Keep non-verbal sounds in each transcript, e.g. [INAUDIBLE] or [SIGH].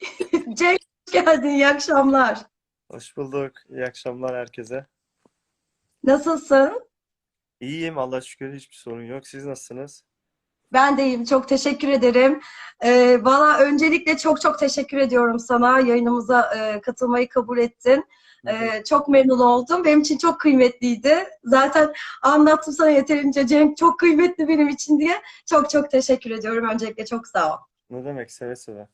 [LAUGHS] Cenk hoş geldin. İyi akşamlar. Hoş bulduk. İyi akşamlar herkese. Nasılsın? İyiyim Allah'a şükür hiçbir sorun yok. Siz nasılsınız? Ben de iyiyim. Çok teşekkür ederim. Ee, valla öncelikle çok çok teşekkür ediyorum sana. Yayınımıza e, katılmayı kabul ettin. Ee, çok memnun oldum. Benim için çok kıymetliydi. Zaten anlattım sana yeterince Cenk çok kıymetli benim için diye. Çok çok teşekkür ediyorum. Öncelikle çok sağ ol. Ne demek seve seve.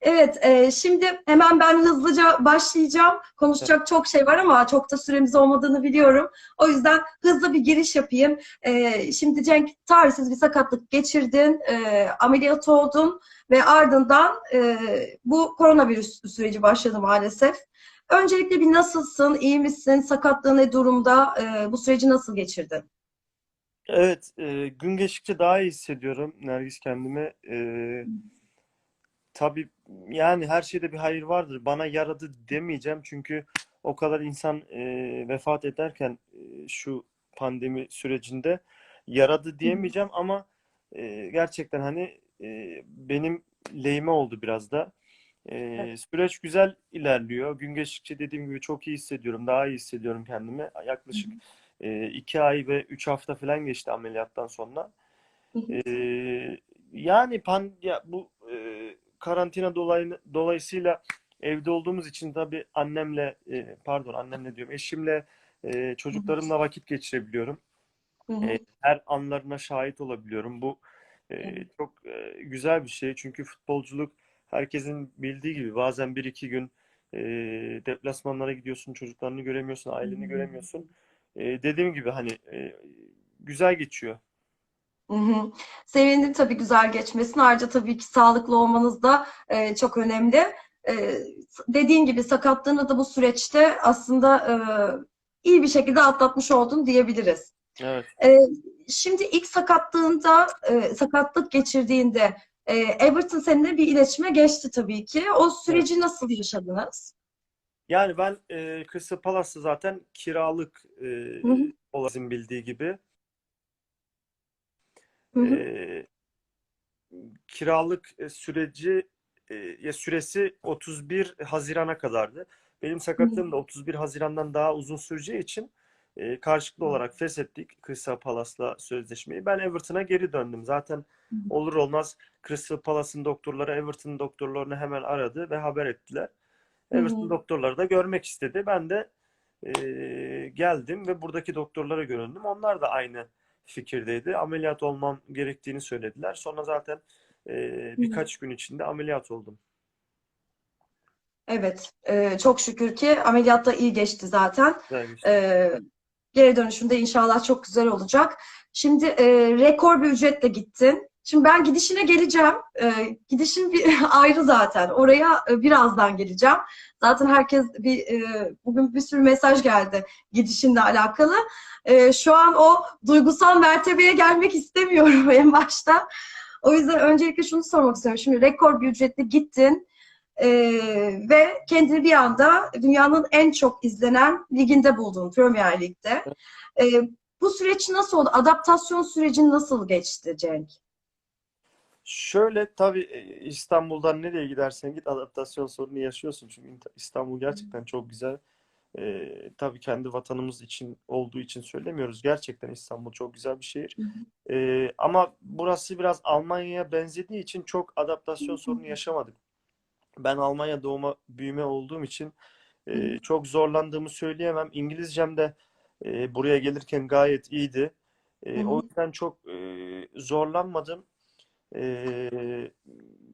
Evet, e, şimdi hemen ben hızlıca başlayacağım. Konuşacak çok şey var ama çok da süremiz olmadığını biliyorum. O yüzden hızlı bir giriş yapayım. E, şimdi Cenk tarihsiz bir sakatlık geçirdin, e, ameliyat oldun ve ardından e, bu koronavirüs süreci başladı maalesef. Öncelikle bir nasılsın, iyi misin, sakatlığın ne durumda, e, bu süreci nasıl geçirdin? Evet, e, gün geçtikçe daha iyi hissediyorum Nergis kendimi. E, tabii yani her şeyde bir hayır vardır. Bana yaradı demeyeceğim çünkü o kadar insan e, vefat ederken e, şu pandemi sürecinde yaradı diyemeyeceğim ama e, gerçekten hani e, benim lehime oldu biraz da. E, süreç güzel ilerliyor. Gün geçtikçe dediğim gibi çok iyi hissediyorum. Daha iyi hissediyorum kendimi. Yaklaşık e, iki ay ve üç hafta falan geçti ameliyattan sonra. E, yani pan ya bu e, karantina dolayı, dolayısıyla evde olduğumuz için tabii annemle e, pardon annemle diyorum eşimle e, çocuklarımla vakit geçirebiliyorum. Hı hı. E, her anlarına şahit olabiliyorum. Bu e, çok e, güzel bir şey. Çünkü futbolculuk herkesin bildiği gibi bazen bir iki gün e, deplasmanlara gidiyorsun, çocuklarını göremiyorsun, aileni göremiyorsun. E, dediğim gibi hani e, güzel geçiyor. Hı hı. Sevindim tabii güzel geçmesine. Ayrıca tabii ki sağlıklı olmanız da e, çok önemli. E, dediğin gibi sakatlığını da bu süreçte aslında e, iyi bir şekilde atlatmış oldun diyebiliriz. Evet. E, şimdi ilk sakatlığında, e, sakatlık geçirdiğinde e, Everton seninle bir iletişime geçti tabii ki. O süreci nasıl yaşadınız? Yani ben e, Crystal Palace'ta zaten kiralık e, Hı bildiği gibi. Hı hı. E, kiralık süreci e, ya süresi 31 Haziran'a kadardı. Benim sakatlığım da 31 Haziran'dan daha uzun süreceği için e, karşılıklı olarak feshettik Crystal Palace'la sözleşmeyi. Ben Everton'a geri döndüm. Zaten olur olmaz Crystal Palace'ın doktorları Everton'ın doktorlarını hemen aradı ve haber ettiler. Hı hı. Everton doktorları da görmek istedi. Ben de e, geldim ve buradaki doktorlara göründüm. Onlar da aynı fikirdeydi. Ameliyat olmam gerektiğini söylediler. Sonra zaten e, birkaç gün içinde ameliyat oldum. Evet, e, çok şükür ki ameliyatta iyi geçti zaten. Geçti. Ee, geri dönüşünde inşallah çok güzel olacak. Şimdi e, rekor bir ücretle gittin. Şimdi ben gidişine geleceğim. Ee, gidişin bir [LAUGHS] ayrı zaten. Oraya e, birazdan geleceğim. Zaten herkes bir e, bugün bir sürü mesaj geldi gidişinle alakalı. Ee, şu an o duygusal mertebeye gelmek istemiyorum [LAUGHS] en başta. O yüzden öncelikle şunu sormak istiyorum. Şimdi rekor bir ücretle gittin. Ee, ve kendini bir anda dünyanın en çok izlenen liginde buldun, Premier Lig'de. Ee, bu süreç nasıl oldu? Adaptasyon süreci nasıl geçti Cenk? Şöyle tabii e, İstanbul'dan nereye gidersen git adaptasyon sorunu yaşıyorsun. Çünkü İstanbul gerçekten çok güzel. Ee, tabii kendi vatanımız için olduğu için söylemiyoruz. Gerçekten İstanbul çok güzel bir şehir. Ee, ama burası biraz Almanya'ya benzediği için çok adaptasyon sorunu yaşamadık. Ben Almanya doğma büyüme olduğum için e, çok zorlandığımı söyleyemem. İngilizcem de e, buraya gelirken gayet iyiydi. E, o yüzden çok e, zorlanmadım. E,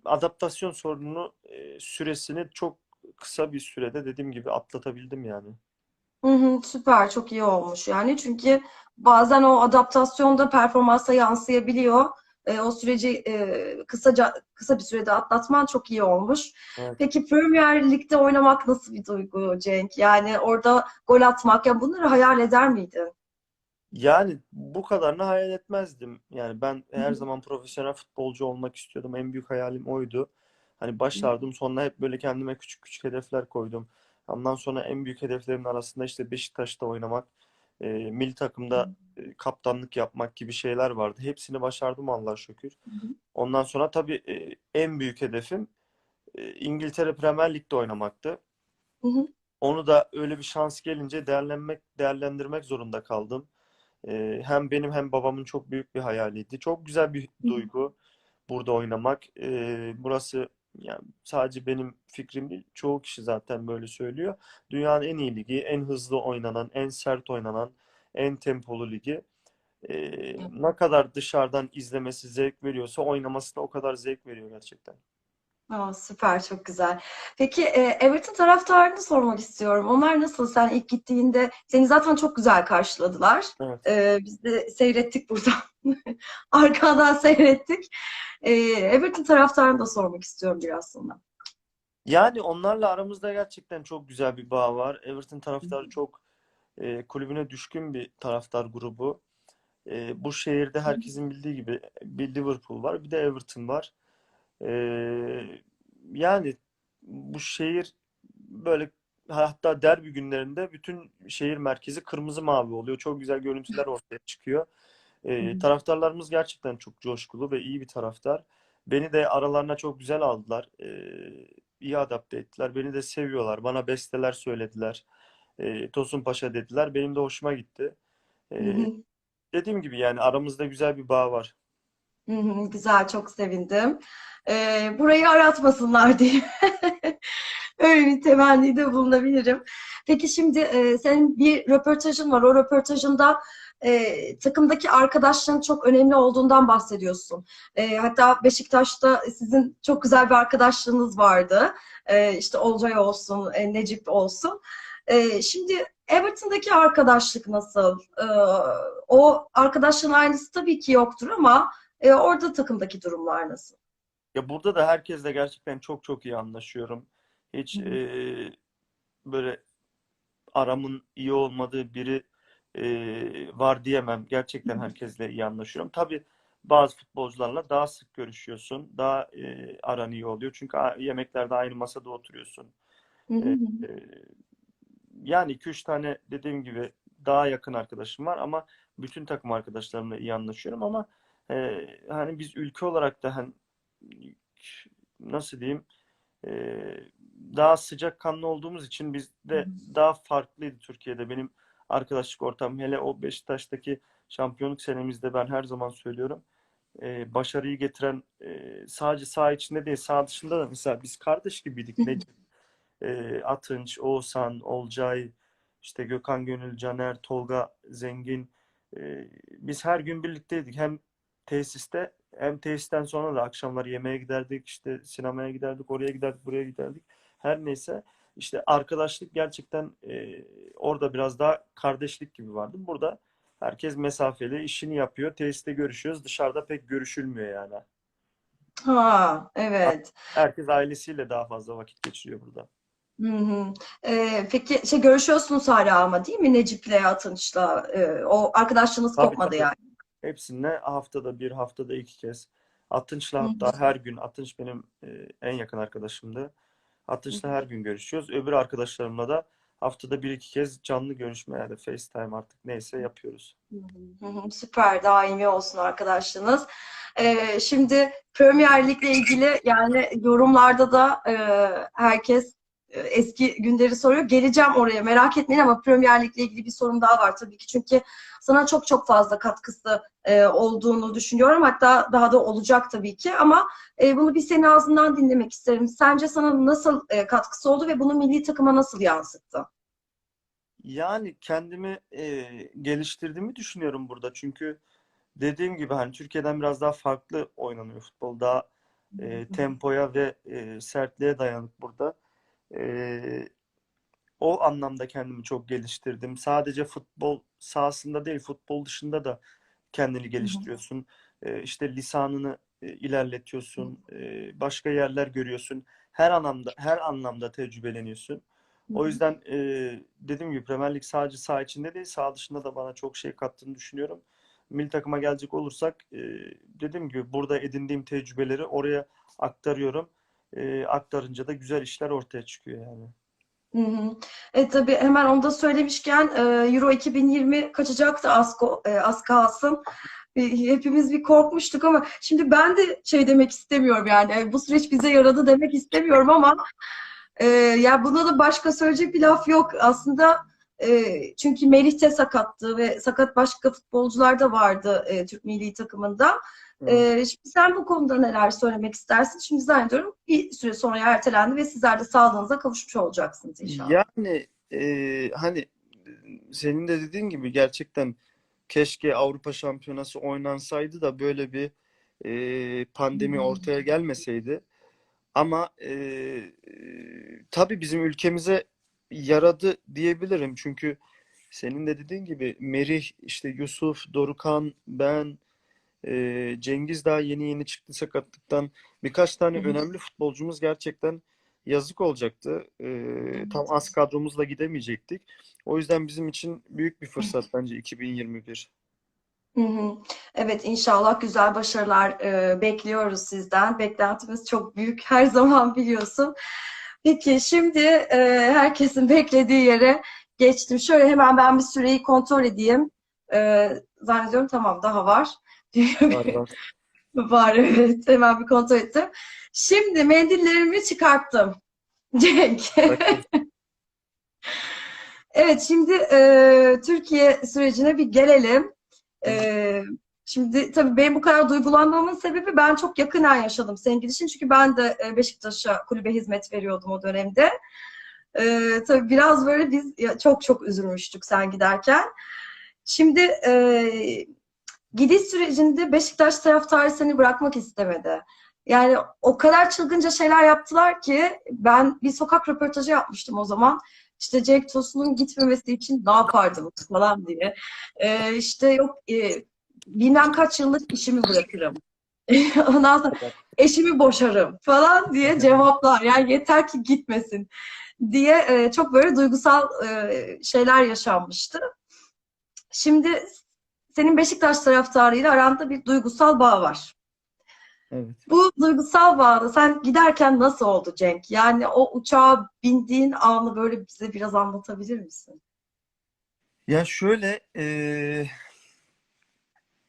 adaptasyon sorununu e, süresini çok kısa bir sürede dediğim gibi atlatabildim yani. Hı hı, süper, çok iyi olmuş yani. Çünkü bazen o adaptasyonda performansa yansıyabiliyor. E, o süreci e, kısaca kısa bir sürede atlatman çok iyi olmuş. Evet. Peki Premier Lig'de oynamak nasıl bir duygu Cenk? Yani orada gol atmak, ya bunları hayal eder miydin? Yani bu kadarını hayal etmezdim. Yani ben her zaman profesyonel futbolcu olmak istiyordum. En büyük hayalim oydu. Hani başlardım sonra hep böyle kendime küçük küçük hedefler koydum. Ondan sonra en büyük hedeflerimin arasında işte Beşiktaş'ta oynamak, e, milli takımda e, kaptanlık yapmak gibi şeyler vardı. Hepsini başardım Allah'a şükür. Ondan sonra tabii e, en büyük hedefim e, İngiltere Premier Lig'de oynamaktı. Onu da öyle bir şans gelince değerlenmek, değerlendirmek zorunda kaldım. Ee, hem benim hem babamın çok büyük bir hayaliydi. Çok güzel bir duygu burada oynamak. Ee, burası yani sadece benim fikrim değil, çoğu kişi zaten böyle söylüyor. Dünyanın en iyi ligi, en hızlı oynanan, en sert oynanan, en tempolu ligi. Ee, ne kadar dışarıdan izlemesi zevk veriyorsa oynaması da o kadar zevk veriyor gerçekten. Aa, süper, çok güzel. Peki e, Everton taraftarını sormak istiyorum. Onlar nasıl? Sen ilk gittiğinde seni zaten çok güzel karşıladılar. Evet. E, biz de seyrettik buradan. [LAUGHS] Arkadan seyrettik. E, Everton taraftarını da sormak istiyorum biraz sonra. Yani onlarla aramızda gerçekten çok güzel bir bağ var. Everton taraftarı çok e, kulübüne düşkün bir taraftar grubu. E, bu şehirde herkesin bildiği gibi bir Liverpool var, bir de Everton var. E, yani bu şehir böyle hatta derbi günlerinde bütün şehir merkezi kırmızı mavi oluyor. Çok güzel görüntüler ortaya çıkıyor. E, taraftarlarımız gerçekten çok coşkulu ve iyi bir taraftar. Beni de aralarına çok güzel aldılar. E, iyi adapte ettiler. Beni de seviyorlar. Bana besteler söylediler. E, Tosun Paşa dediler. Benim de hoşuma gitti. E, hı. dediğim gibi yani aramızda güzel bir bağ var. Güzel, çok sevindim. Ee, burayı aratmasınlar [LAUGHS] diye öyle bir temennide bulunabilirim. Peki şimdi e, senin bir röportajın var. O röportajında e, takımdaki arkadaşların çok önemli olduğundan bahsediyorsun. E, hatta Beşiktaş'ta sizin çok güzel bir arkadaşlığınız vardı. E, işte Olcay olsun, e, Necip olsun. E, şimdi Everton'daki arkadaşlık nasıl? E, o arkadaşlığın aynısı tabii ki yoktur ama e, orada takımdaki durumlar nasıl? Ya burada da herkesle gerçekten çok çok iyi anlaşıyorum. Hiç Hı hı. e, böyle aramın iyi olmadığı biri e, var diyemem. Gerçekten herkesle iyi anlaşıyorum. Tabii bazı futbolcularla daha sık görüşüyorsun. Daha e, aran iyi oluyor. Çünkü yemeklerde aynı masada oturuyorsun. Hı hı E, hı. e, yani 2-3 tane dediğim gibi daha yakın arkadaşım var ama bütün takım arkadaşlarımla iyi anlaşıyorum ama e, hani biz ülke olarak da hani nasıl diyeyim e, daha sıcakkanlı olduğumuz için bizde daha farklıydı Türkiye'de. Benim arkadaşlık ortamım hele o Beşiktaş'taki şampiyonluk senemizde ben her zaman söylüyorum. e, başarıyı getiren e, sadece saha içinde değil saha dışında da mesela biz kardeş gibiydik. Necip, e, Atınç, Oğuzhan, Olcay, işte Gökhan Gönül, Caner, Tolga Zengin. e, biz her gün birlikteydik. Hem tesiste hem tesisten sonra da akşamlar yemeğe giderdik, işte sinemaya giderdik, oraya giderdik, buraya giderdik. Her neyse işte arkadaşlık gerçekten e, orada biraz daha kardeşlik gibi vardı. Burada herkes mesafeli, işini yapıyor. Tesiste görüşüyoruz. Dışarıda pek görüşülmüyor yani. Ha, evet. Herkes ailesiyle daha fazla vakit geçiriyor burada. Hı hı. Ee, peki şey görüşüyorsunuz hala ama değil mi Necip'le, Atınç'la? Ee, o arkadaşlığınız Tabii kopmadı tabii. yani. Hepsine haftada bir, haftada iki kez. Atınç'la hatta her gün. Atınç benim e, en yakın arkadaşımdı. Atınç'la her gün görüşüyoruz. Öbür arkadaşlarımla da haftada bir iki kez canlı görüşme yani FaceTime artık neyse yapıyoruz. Süper, daimi olsun arkadaşlığınız. Ee, şimdi Premier Lig'le ilgili yani yorumlarda da e, herkes eski günleri soruyor. Geleceğim oraya merak etmeyin ama Premier Lig'le ilgili bir sorum daha var tabii ki. Çünkü sana çok çok fazla katkısı e, olduğunu düşünüyorum. Hatta daha da olacak tabii ki ama e, bunu bir senin ağzından dinlemek isterim. Sence sana nasıl e, katkısı oldu ve bunu milli takıma nasıl yansıttı? Yani kendimi e, geliştirdiğimi düşünüyorum burada. Çünkü dediğim gibi hani Türkiye'den biraz daha farklı oynanıyor futbol. Daha e, tempoya ve e, sertliğe dayanık burada. E, o anlamda kendimi çok geliştirdim. Sadece futbol sahasında değil, futbol dışında da kendini geliştiriyorsun. E, işte lisanını ilerletiyorsun. E, başka yerler görüyorsun. Her anlamda her anlamda tecrübeleniyorsun. O yüzden e, dediğim gibi Premier Lig sadece saha içinde değil, saha dışında da bana çok şey kattığını düşünüyorum. Milli takıma gelecek olursak e, dediğim gibi burada edindiğim tecrübeleri oraya aktarıyorum. E, aktarınca da güzel işler ortaya çıkıyor yani. Hı hı. E tabii hemen onu da söylemişken e, Euro 2020 kaçacaktı az, e, az kalsın. bir- hepimiz bir korkmuştuk ama şimdi ben de şey demek istemiyorum yani "E, bu süreç bize yaradı demek istemiyorum ama e, ya buna da başka söyleyecek bir laf yok aslında e, çünkü Melih de sakattı ve sakat başka futbolcular da vardı e, Türk milli takımında. E, şimdi sen bu konuda neler söylemek istersin? Şimdi zannediyorum bir süre sonra ertelendi ve sizler de sağlığınıza kavuşmuş olacaksınız inşallah. Yani e, hani senin de dediğin gibi gerçekten keşke Avrupa Şampiyonası oynansaydı da böyle bir e, pandemi Hmm. ortaya gelmeseydi. Ama e, e, tabii bizim ülkemize yaradı diyebilirim. Çünkü senin de dediğin gibi Merih, işte Yusuf, Dorukhan, ben, e, Cengiz daha yeni yeni çıktı sakatlıktan. Birkaç tane Hı hı. önemli futbolcumuz gerçekten yazık olacaktı. E, tam az kadromuzla gidemeyecektik. O yüzden bizim için büyük bir fırsat bence 2021. Hı hı. Evet inşallah güzel başarılar e, bekliyoruz sizden. Beklentimiz çok büyük [LAUGHS] her zaman biliyorsun. Peki şimdi e, herkesin beklediği yere geçtim. Şöyle hemen ben bir süreyi kontrol edeyim. E, zannediyorum tamam daha var. Var var. Var evet hemen bir kontrol ettim. Şimdi mendillerimi çıkarttım. [LAUGHS] Cenk. Evet şimdi e, Türkiye sürecine bir gelelim. E, şimdi tabii benim bu kadar duygulanmamın sebebi ben çok yakından yaşadım senin gidişin. Çünkü ben de e, Beşiktaş'a kulübe hizmet veriyordum o dönemde. E, tabii biraz böyle biz ya, çok çok üzülmüştük sen giderken. Şimdi e, gidiş sürecinde Beşiktaş taraftarı seni bırakmak istemedi. Yani o kadar çılgınca şeyler yaptılar ki ben bir sokak röportajı yapmıştım o zaman. İşte Cenk Tosun'un gitmemesi için ne yapardınız falan diye. Ee, işte yok e, bilmem kaç yıllık işimi bırakırım. [LAUGHS] Ondan sonra eşimi boşarım falan diye cevaplar. Yani yeter ki gitmesin diye e, çok böyle duygusal e, şeyler yaşanmıştı. Şimdi senin Beşiktaş taraftarıyla aranda bir duygusal bağ var. Evet. Bu duygusal bağda sen giderken nasıl oldu Cenk? Yani o uçağa bindiğin anı böyle bize biraz anlatabilir misin? Ya şöyle e,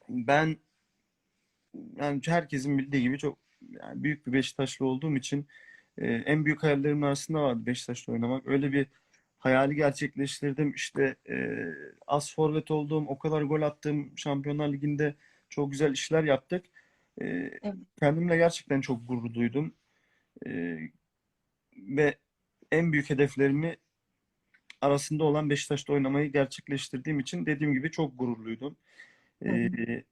ben yani herkesin bildiği gibi çok yani büyük bir Beşiktaşlı olduğum için e, en büyük hayallerimin arasında vardı Beşiktaş'ta oynamak. Öyle bir hayali gerçekleştirdim. İşte e, az forvet olduğum, o kadar gol attığım Şampiyonlar Ligi'nde çok güzel işler yaptık. E, Evet. kendimle gerçekten çok gurur duydum. E, ve en büyük hedeflerimi arasında olan Beşiktaş'ta oynamayı gerçekleştirdiğim için dediğim gibi çok gururluydum. Hı hı. Ee,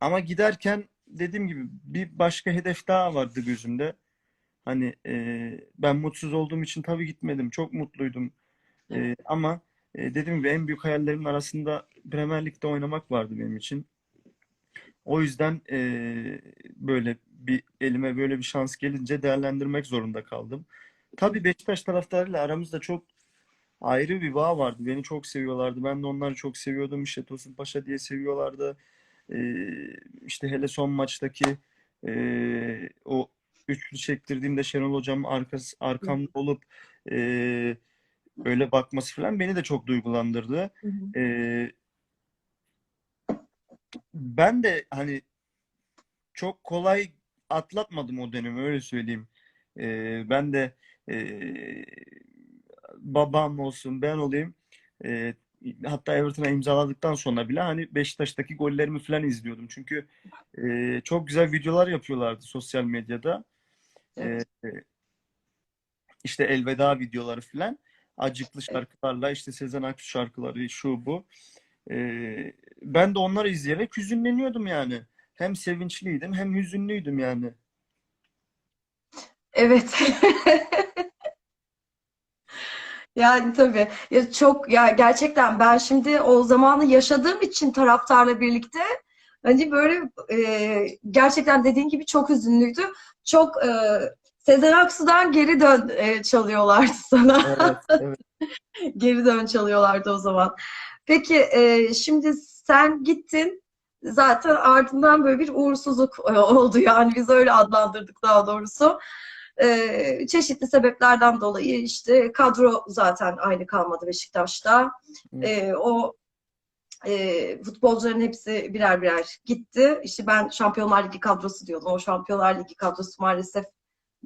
ama giderken dediğim gibi bir başka hedef daha vardı gözümde. Hani e, ben mutsuz olduğum için tabii gitmedim. Çok mutluydum. Ee, Evet. ama e, dediğim gibi en büyük hayallerimin arasında Premier Lig'de oynamak vardı benim için. O yüzden e, böyle bir elime böyle bir şans gelince değerlendirmek zorunda kaldım. Tabii Beşiktaş taraftarıyla aramızda çok ayrı bir bağ vardı. Beni çok seviyorlardı. Ben de onları çok seviyordum. İşte Tosun Paşa diye seviyorlardı. Ee, işte hele son maçtaki e, o üçlü çektirdiğimde Şenol Hocam arkası, arkamda olup e, öyle bakması falan beni de çok duygulandırdı. Hı hı. Ee, ben de hani çok kolay atlatmadım o dönemi öyle söyleyeyim. Ee, ben de e, babam olsun ben olayım e, hatta Everton'a imzaladıktan sonra bile hani Beşiktaş'taki gollerimi falan izliyordum. Çünkü e, çok güzel videolar yapıyorlardı sosyal medyada. E, Evet. işte elveda videoları falan. Acıklı şarkılarla işte Sezen Aksu şarkıları şu bu. E, ben de onları izleyerek hüzünleniyordum yani. Hem sevinçliydim hem hüzünlüydüm yani. Evet. [LAUGHS] Yani tabii ya çok ya gerçekten ben şimdi o zamanı yaşadığım için taraftarla birlikte hani böyle e, gerçekten dediğin gibi çok üzünlüydü. Çok e, Sezen Aksu'dan geri dön e, çalıyorlardı sana. Evet, evet. [LAUGHS] Geri dön çalıyorlardı o zaman. Peki e, şimdi sen gittin. Zaten ardından böyle bir uğursuzluk e, oldu yani biz öyle adlandırdık daha doğrusu. E, çeşitli sebeplerden dolayı işte kadro zaten aynı kalmadı Beşiktaş'ta. E, o e, futbolcuların hepsi birer birer gitti. İşte ben Şampiyonlar Ligi kadrosu diyordum. O Şampiyonlar Ligi kadrosu maalesef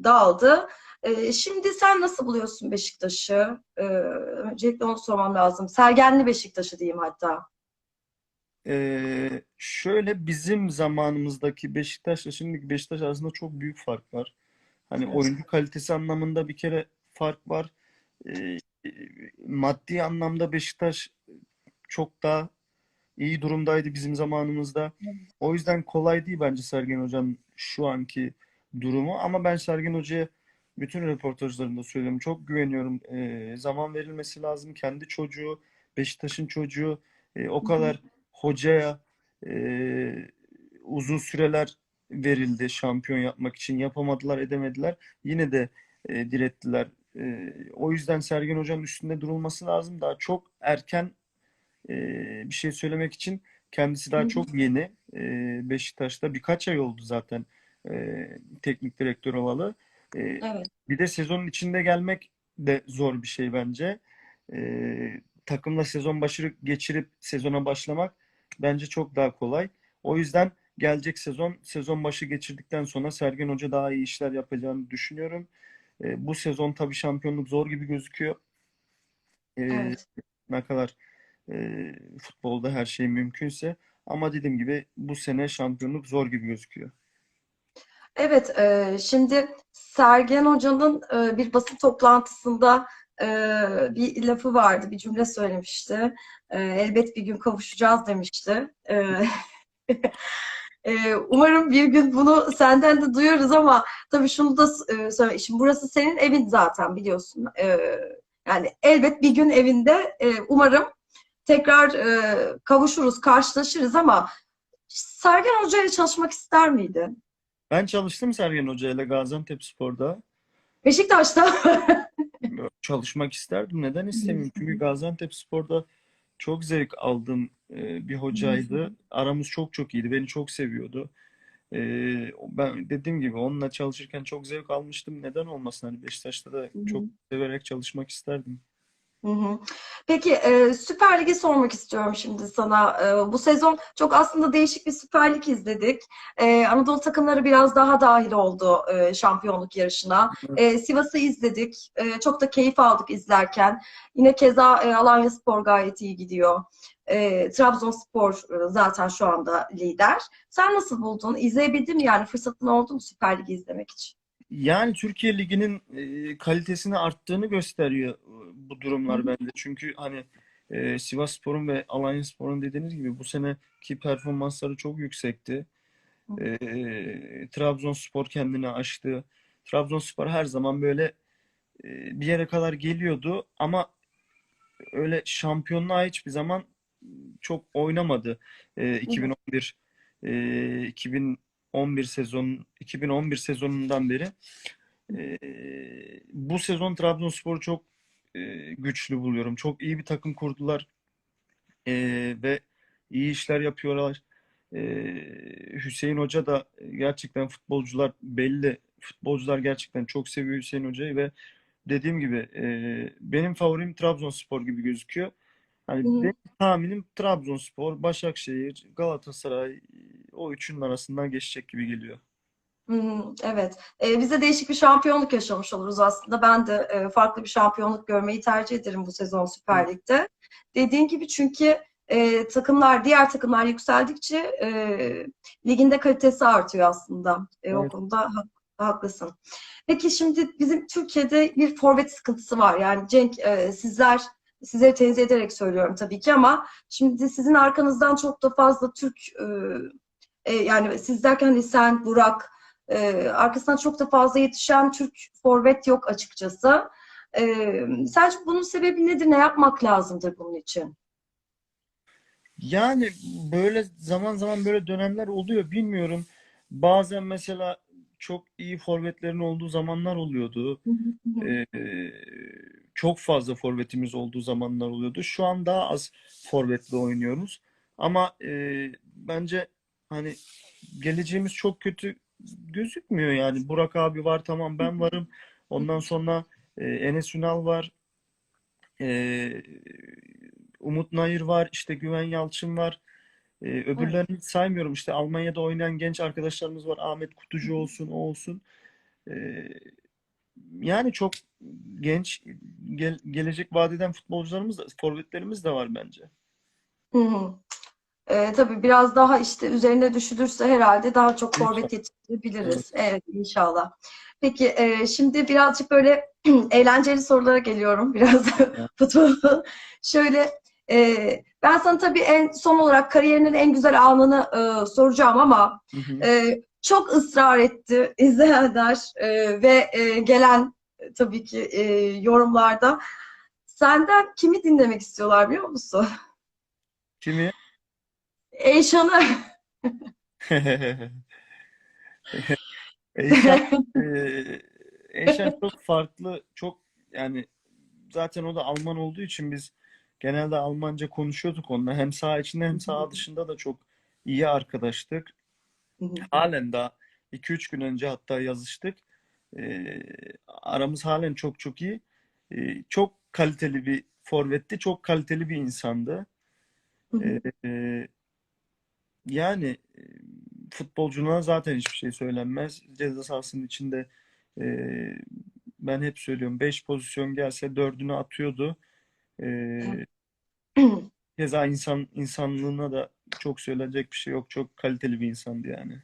dağıldı. E, şimdi sen nasıl buluyorsun Beşiktaş'ı? E, öncelikle onu sormam lazım. Sergenli Beşiktaş'ı diyeyim hatta. Ee, şöyle bizim zamanımızdaki Beşiktaş'la şimdiki Beşiktaş arasında çok büyük fark var. Hani Evet. oyuncu kalitesi anlamında bir kere fark var. Ee, maddi anlamda Beşiktaş çok daha iyi durumdaydı bizim zamanımızda. O yüzden kolay değil bence Sergen Hoca'nın şu anki durumu. Ama ben Sergen Hoca'ya bütün röportajlarımda söylüyorum. Çok güveniyorum. Ee, zaman verilmesi lazım. Kendi çocuğu, Beşiktaş'ın çocuğu e, o kadar hocaya e, uzun süreler verildi şampiyon yapmak için. Yapamadılar, edemediler. Yine de e, direttiler. E, o yüzden Sergen Hoca'nın üstünde durulması lazım. Daha çok erken e, bir şey söylemek için kendisi daha çok yeni. E, Beşiktaş'ta birkaç ay oldu zaten e, teknik direktör olalı. E, Evet. bir de sezonun içinde gelmek de zor bir şey bence. E, takımla sezon başı geçirip sezona başlamak bence çok daha kolay. O yüzden gelecek sezon sezon başı geçirdikten sonra Sergen Hoca daha iyi işler yapacağını düşünüyorum. E, bu sezon tabii şampiyonluk zor gibi gözüküyor. E, Evet. ne kadar e, futbolda her şey mümkünse. Ama dediğim gibi bu sene şampiyonluk zor gibi gözüküyor. Evet, e, şimdi Sergen Hoca'nın e, bir basın toplantısında e, bir lafı vardı, bir cümle söylemişti. E, elbet bir gün kavuşacağız demişti. E, [LAUGHS] e, umarım bir gün bunu senden de duyarız ama tabii şunu da e, söyle. Şimdi burası senin evin zaten biliyorsun. E, yani elbet bir gün evinde e, umarım tekrar e, kavuşuruz, karşılaşırız ama Sergen Hoca'yla çalışmak ister miydin? Ben çalıştım Sergen Hoca ile Gaziantepspor'da. Beşiktaş'ta. Çalışmak isterdim. Neden istemeyeyim? Çünkü Gaziantepspor'da çok zevk aldığım e, bir hocaydı. Aramız çok çok iyiydi. Beni çok seviyordu. E, ben dediğim gibi onunla çalışırken çok zevk almıştım. Neden olmasın? Hani Beşiktaş'ta da çok severek çalışmak isterdim. Hı hı. Peki e, Süper Lig'i sormak istiyorum şimdi sana. E, bu sezon çok aslında değişik bir Süper Lig izledik. E, Anadolu takımları biraz daha dahil oldu e, şampiyonluk yarışına. E, Sivas'ı izledik. E, çok da keyif aldık izlerken. Yine keza e, Alanyaspor gayet iyi gidiyor. E, Trabzonspor e, zaten şu anda lider. Sen nasıl buldun? İzleyebildin mi yani fırsatın oldu mu Süper Lig'i izlemek için? Yani Türkiye Ligi'nin e, kalitesini arttığını gösteriyor bu durumlar Hı bence. Çünkü hani e, Sivasspor'un ve Alanyaspor'un dediğiniz gibi bu seneki performansları çok yüksekti. Hı. E, Trabzonspor kendini aştı. Trabzonspor her zaman böyle e, bir yere kadar geliyordu ama öyle şampiyonluğa hiçbir zaman çok oynamadı. E, 2011 e, 2011 sezon 2011 sezonundan beri. E, bu sezon Trabzonspor'u çok e, güçlü buluyorum. Çok iyi bir takım kurdular E, ve iyi işler yapıyorlar. E, Hüseyin Hoca da gerçekten futbolcular belli. Futbolcular gerçekten çok seviyor Hüseyin Hoca'yı ve dediğim gibi e, benim favorim Trabzonspor gibi gözüküyor. Hani benim tahminim Trabzonspor, Başakşehir, Galatasaray o üçünün arasından geçecek gibi geliyor. Evet. Ee, biz de değişik bir şampiyonluk yaşamış oluruz aslında. Ben de e, farklı bir şampiyonluk görmeyi tercih ederim bu sezon Süper Lig'de. Dediğin gibi çünkü e, takımlar, diğer takımlar yükseldikçe e, ligin de kalitesi artıyor aslında. E, o Evet. konuda hak- haklısın. Peki şimdi bizim Türkiye'de bir forvet sıkıntısı var. Yani Cenk, e, sizler sizleri tenzih ederek söylüyorum tabii ki ama şimdi sizin arkanızdan çok da fazla Türk e, e, yani siz derken hani sen, Burak e, arkasından çok da fazla yetişen Türk forvet yok açıkçası. E, sence bunun sebebi nedir? Ne yapmak lazımdır bunun için? Yani böyle zaman zaman böyle dönemler oluyor bilmiyorum. Bazen mesela çok iyi forvetlerin olduğu zamanlar oluyordu. Ee, çok fazla forvetimiz olduğu zamanlar oluyordu. Şu an daha az forvetle oynuyoruz. Ama e, bence hani geleceğimiz çok kötü gözükmüyor yani. Burak abi var tamam ben varım. Ondan sonra e, Enes Ünal var. E, Umut Nayır var, işte Güven Yalçın var. Ee, öbürlerini hiç saymıyorum. İşte Almanya'da oynayan genç arkadaşlarımız var. Ahmet Kutucu olsun, o olsun. Ee, yani çok genç, gel- gelecek vaat eden futbolcularımız da, forvetlerimiz de var bence. Hı hı. Ee, tabii biraz daha işte üzerine düşünürse herhalde daha çok forvet yetiştirebiliriz. Evet inşallah. Peki e, şimdi birazcık böyle [CLEARS THROAT] eğlenceli sorulara geliyorum. [LAUGHS] Biraz futbol. Şöyle e, ben sana tabii en son olarak kariyerinin en güzel anını e, soracağım ama Hı hı. e, çok ısrar etti [LAUGHS] izleyenler e, ve e, gelen e, tabii ki e, yorumlarda. Senden kimi dinlemek istiyorlar biliyor musun? Kimi? Eyşan'ı. [LAUGHS] Eyşan, eee, [LAUGHS] Eyşan çok farklı, çok yani zaten o da Alman olduğu için biz genelde Almanca konuşuyorduk onunla. Hem saha içinde hem saha dışında da çok iyi arkadaştık. Halen daha 2-3 gün önce hatta yazıştık. Eee, aramız halen çok çok iyi. Eee, çok kaliteli bir forvetti, çok kaliteli bir insandı. Eee, yani futbolcuna zaten hiçbir şey söylenmez. Ceza sahasının içinde e, ben hep söylüyorum 5 pozisyon gelse dördünü atıyordu. E, keza insan insanlığına da çok söylenecek bir şey yok. Çok kaliteli bir insandı yani.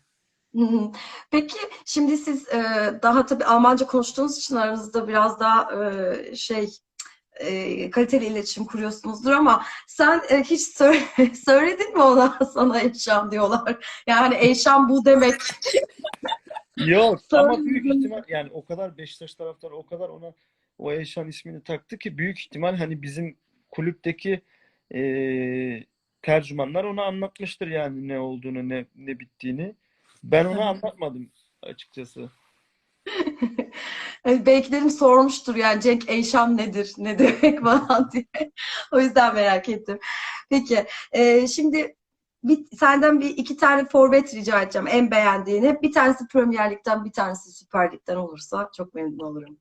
Peki şimdi siz e, daha tabii Almanca konuştuğunuz için aranızda biraz daha e, şey e, kaliteli iletişim kuruyorsunuzdur ama sen e, hiç söyle- [LAUGHS] söyledin mi ona [LAUGHS] sana Eyşan diyorlar. Yani Eyşan bu demek. [LAUGHS] Yok ama büyük ihtimal yani o kadar Beşiktaş taraftarı o kadar ona o Eyşan ismini taktı ki büyük ihtimal hani bizim kulüpteki e, tercümanlar ona anlatmıştır yani ne olduğunu ne ne bittiğini. Ben ona anlatmadım açıkçası. Belki dedim sormuştur yani Cenk Eyşan nedir, ne demek [LAUGHS] falan diye. O yüzden merak ettim. Peki, e, şimdi bir, senden bir iki tane forvet rica edeceğim en beğendiğini. Bir tanesi Premier Lig'den, bir tanesi Süper Lig'den olursa çok memnun olurum.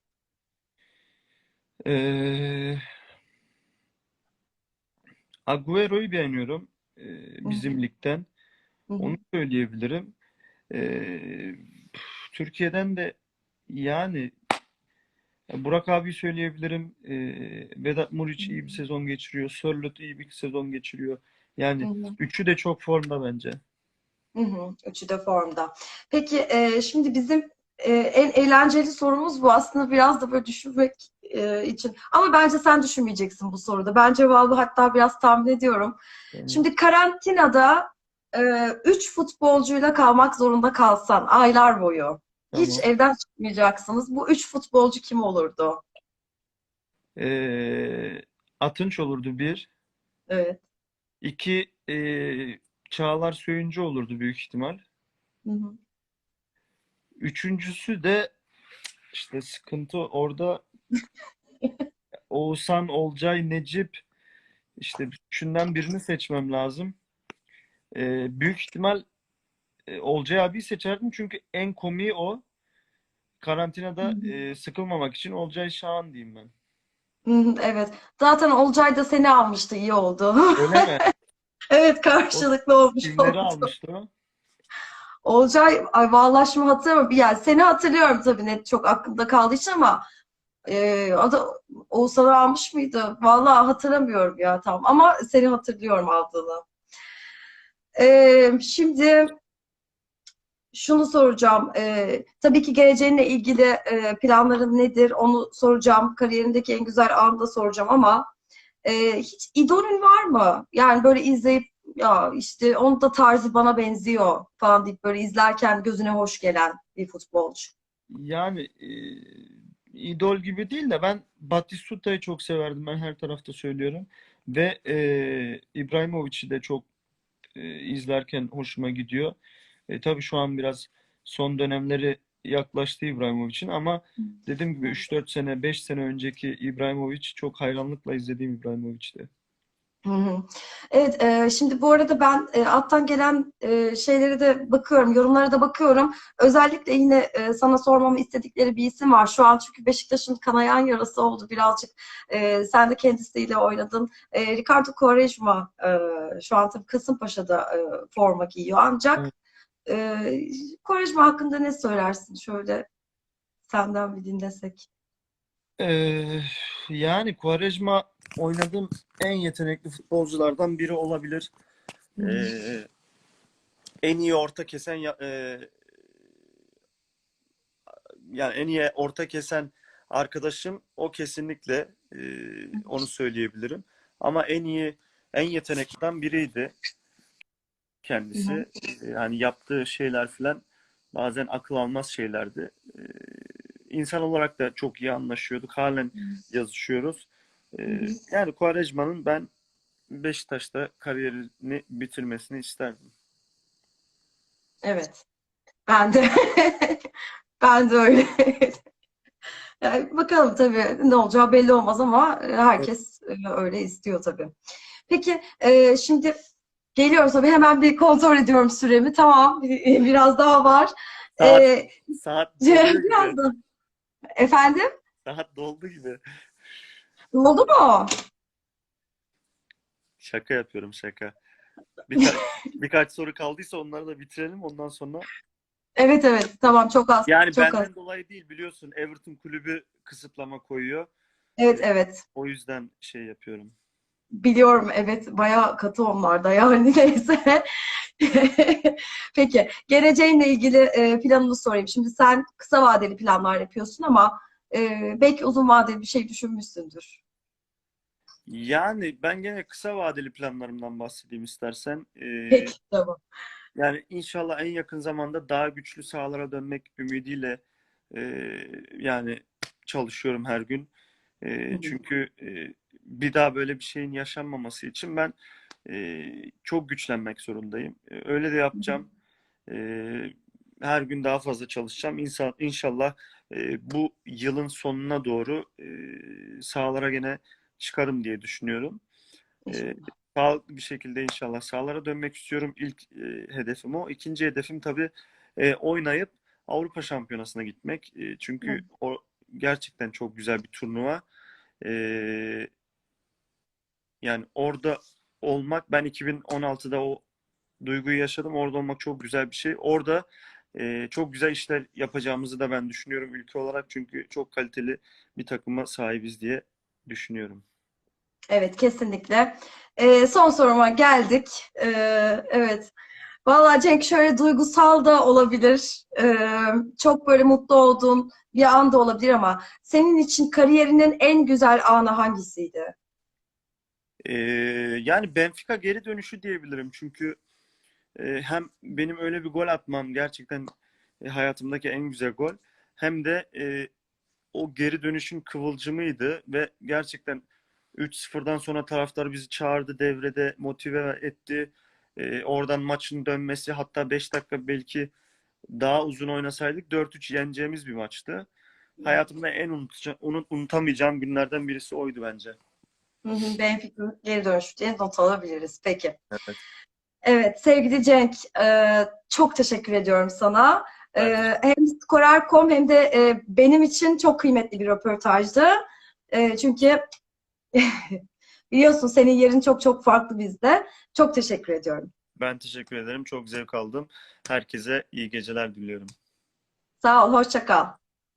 Ee, Agüero'yu beğeniyorum ee, bizim ligden. Onu söyleyebilirim. Ee, Türkiye'den de yani Burak abi söyleyebilirim. Ee, Vedat Muriç iyi bir sezon geçiriyor. Sörloth iyi bir sezon geçiriyor. Yani Hı hı. üçü de çok formda bence. Hı hı, üçü de formda. Peki e, şimdi bizim e, en eğlenceli sorumuz bu. Aslında biraz da böyle düşünmek e, için. Ama bence sen düşünmeyeceksin bu soruda. Ben cevabı hatta biraz tahmin ediyorum. Yani Şimdi karantinada e, üç futbolcuyla kalmak zorunda kalsan aylar boyu. Hiç tamam. evden çıkmayacaksınız. Bu üç futbolcu kim olurdu? Ee, Atınç olurdu bir. Evet. İki ee, Çağlar Söyüncü olurdu büyük ihtimal. Hı hı. Üçüncüsü de işte sıkıntı orada [LAUGHS] Oğuzhan, Olcay, Necip işte üçünden birini seçmem lazım. Ee, büyük ihtimal e, Olcay abi seçerdim çünkü en komiği o. Karantinada e, sıkılmamak için Olcay Şahan diyeyim ben. Evet. Zaten Olcay da seni almıştı. iyi oldu. Öyle mi? [LAUGHS] Evet, karşılıklı olmuş Kimleri oldu. almıştı o? Olcay, ay vallahi şimdi hatırlamıyorum. Yani seni hatırlıyorum tabii net çok aklımda kaldığı için ama e, adı Oğuzhan'ı almış mıydı? Vallahi hatırlamıyorum ya tam. Ama seni hatırlıyorum aldığını. E, şimdi şunu soracağım. E, tabii ki geleceğinle ilgili e, planların nedir? Onu soracağım. Kariyerindeki en güzel anı da soracağım ama e, hiç idolün var mı? Yani böyle izleyip ya işte onun da tarzı bana benziyor falan deyip böyle izlerken gözüne hoş gelen bir futbolcu. Yani e, idol gibi değil de ben Batistuta'yı çok severdim. Ben her tarafta söylüyorum. Ve e, İbrahimovic'i de çok e, izlerken hoşuma gidiyor. E, tabii şu an biraz son dönemleri yaklaştı İbrahimovic'in ama dediğim gibi 3-4 sene, 5 sene önceki İbrahimovic çok hayranlıkla izlediğim İbrahimovic'ti. Hı hı. Evet, e, şimdi bu arada ben e, alttan gelen e, şeylere de bakıyorum, yorumlara da bakıyorum. Özellikle yine e, sana sormamı istedikleri bir isim var. Şu an çünkü Beşiktaş'ın kanayan yarası oldu birazcık. E, sen de kendisiyle oynadın. E, Ricardo Quaresma e, şu an tabii Kasımpaşa'da e, forma giyiyor. Ancak e, Quaresma hakkında ne söylersin? Şöyle senden bir dinlesek. Ee, yani Quaresma oynadığım en yetenekli futbolculardan biri olabilir. Ee, en iyi orta kesen ya- e, yani en iyi orta kesen arkadaşım o kesinlikle e, onu söyleyebilirim. Ama en iyi en yetenekliden biriydi kendisi. E, Yani yaptığı şeyler filan bazen akıl almaz şeylerdi. E, insan olarak da çok iyi anlaşıyorduk. Halen yazışıyoruz. E, Hı hı. yani Quaresma'nın ben Beşiktaş'ta kariyerini bitirmesini isterdim. Evet. Ben de [LAUGHS] ben de öyle. [LAUGHS] Yani bakalım tabii ne olacağı belli olmaz ama herkes e, öyle istiyor tabii. Peki e, şimdi geliyoruz tabii hemen bir kontrol ediyorum süremi. Tamam bir- biraz daha var. Saat, E, saat [LAUGHS] doldu gibi. biraz da. Efendim? Saat doldu gibi. Oldu mu? Şaka yapıyorum şaka. Birka [LAUGHS] birkaç soru kaldıysa onları da bitirelim. Ondan sonra Evet evet tamam çok az. yani çok benden az. dolayı değil biliyorsun Everton kulübü kısıtlama koyuyor. Evet evet. O yüzden şey yapıyorum. Biliyorum evet bayağı katı onlar da yani [LAUGHS] neyse. Peki geleceğinle ilgili e, planını sorayım. Şimdi sen kısa vadeli planlar yapıyorsun ama e, belki uzun vadeli bir şey düşünmüşsündür. Yani ben gene kısa vadeli planlarımdan bahsedeyim istersen. Ee, Peki tamam. yani inşallah en yakın zamanda daha güçlü sahalara dönmek ümidiyle e, yani çalışıyorum her gün. E, çünkü e, bir daha böyle bir şeyin yaşanmaması için ben e, çok güçlenmek zorundayım. E, öyle de yapacağım. E, her gün daha fazla çalışacağım. İnsan, inşallah e, bu yılın sonuna doğru e, sahalara gene çıkarım diye düşünüyorum. E, sağlıklı bir şekilde inşallah sahalara dönmek istiyorum. İlk e, hedefim o. İkinci hedefim tabii e, oynayıp Avrupa Şampiyonası'na gitmek. E, çünkü Evet. o gerçekten çok güzel bir turnuva. E, yani orada olmak, ben 2016'da o duyguyu yaşadım. Orada olmak çok güzel bir şey. Orada e, çok güzel işler yapacağımızı da ben düşünüyorum ülke olarak. Çünkü çok kaliteli bir takıma sahibiz diye düşünüyorum. Evet kesinlikle. E, son soruma geldik. E, evet. Vallahi Cenk şöyle duygusal da olabilir. E, çok böyle mutlu olduğun bir an da olabilir ama senin için kariyerinin en güzel anı hangisiydi? Ee, yani Benfica geri dönüşü diyebilirim. Çünkü e, hem benim öyle bir gol atmam gerçekten e, hayatımdaki en güzel gol. Hem de e, o geri dönüşün kıvılcımıydı ve gerçekten 3-0'dan sonra taraftar bizi çağırdı devrede motive etti. E, oradan maçın dönmesi hatta 5 dakika belki daha uzun oynasaydık 4-3 yeneceğimiz bir maçtı. Hayatımda en unutacağım, unut, unutamayacağım günlerden birisi oydu bence. Hı hı, Benfica geri dönüşü diye not alabiliriz. Peki. Evet. Evet sevgili Cenk, e, çok teşekkür ediyorum sana. E, hem Skorer.com hem de e, benim için çok kıymetli bir röportajdı. E, çünkü [LAUGHS] biliyorsun senin yerin çok çok farklı bizde. Çok teşekkür ediyorum. Ben teşekkür ederim. Çok zevk aldım. Herkese iyi geceler diliyorum. Sağ ol, hoşça kal.